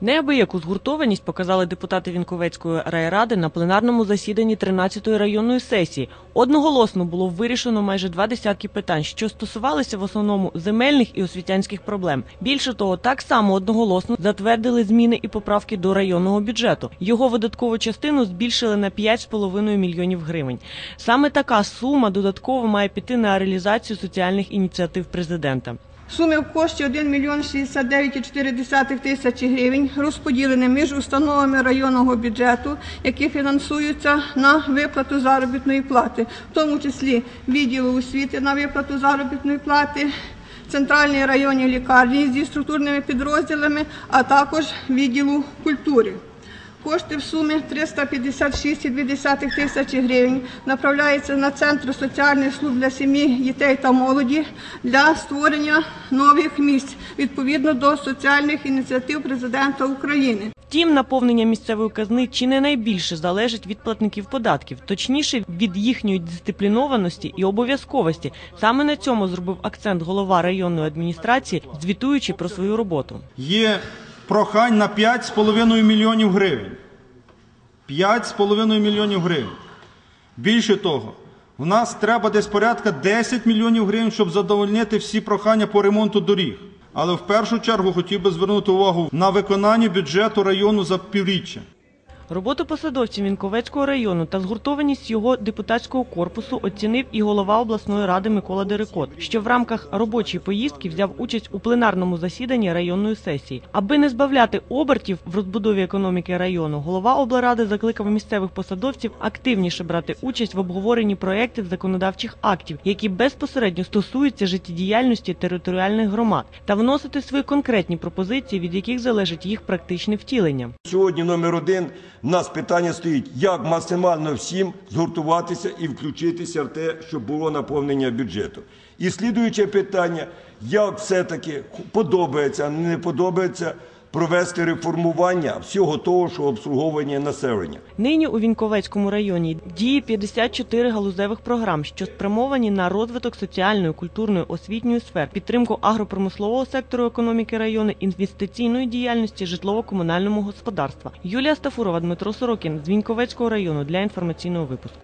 Неабияку згуртованість показали депутати Вінковецької райради на пленарному засіданні 13-ї районної сесії. Одноголосно було вирішено майже два десятки питань, що стосувалися в основному земельних і освітянських проблем. Більше того, так само одноголосно затвердили зміни і поправки до районного бюджету. Його видаткову частину збільшили на 5,5 мільйонів гривень. Саме така сума додатково має піти на реалізацію соціальних ініціатив президента. Суми в кошті 1 мільйон 69,4 тисячі гривень розподілені між установами районного бюджету, які фінансуються на виплату заробітної плати, в тому числі відділу освіти на виплату заробітної плати, центральній районній лікарні зі структурними підрозділами, а також відділу культури. Кошти в сумі 356,2 тисячі гривень направляються на центр соціальних служб для сім'ї, дітей та молоді для створення нових місць відповідно до соціальних ініціатив президента України. Втім, наповнення місцевої казни чи не найбільше залежить від платників податків, точніше від їхньої дисциплінованості і обов'язковості. Саме на цьому зробив акцент голова районної адміністрації, звітуючи про свою роботу. Є прохань на 5,5 мільйонів гривень. 5,5 мільйонів гривень. Більше того, в нас треба десь порядка 10 мільйонів гривень, щоб задовольнити всі прохання по ремонту доріг. Але в першу чергу хотів би звернути увагу на виконання бюджету району за півріччя. Роботу посадовців Вінковецького району та згуртованість його депутатського корпусу оцінив і голова обласної ради Микола Дерекот, що в рамках робочої поїздки взяв участь у пленарному засіданні районної сесії. Аби не збавляти обертів в розбудові економіки району, голова облради закликав місцевих посадовців активніше брати участь в обговоренні проєктів законодавчих актів, які безпосередньо стосуються життєдіяльності територіальних громад, та вносити свої конкретні пропозиції, від яких залежить їх практичне втілення. Сьогодні номер один нас питання стоїть, як максимально всім згуртуватися і включитися в те, щоб було наповнення бюджету. І слідуюче питання, як все-таки подобається, не подобається провести реформування всього того, що обслуговує населення. Нині у Вінковецькому районі діє 54 галузевих програм, що спрямовані на розвиток соціальної, культурної, освітньої сфер, підтримку агропромислового сектору економіки району, інвестиційної діяльності, житлово-комунальному господарства. Юлія Стафурова, Дмитро Сорокін з Вінковецького району для інформаційного випуску.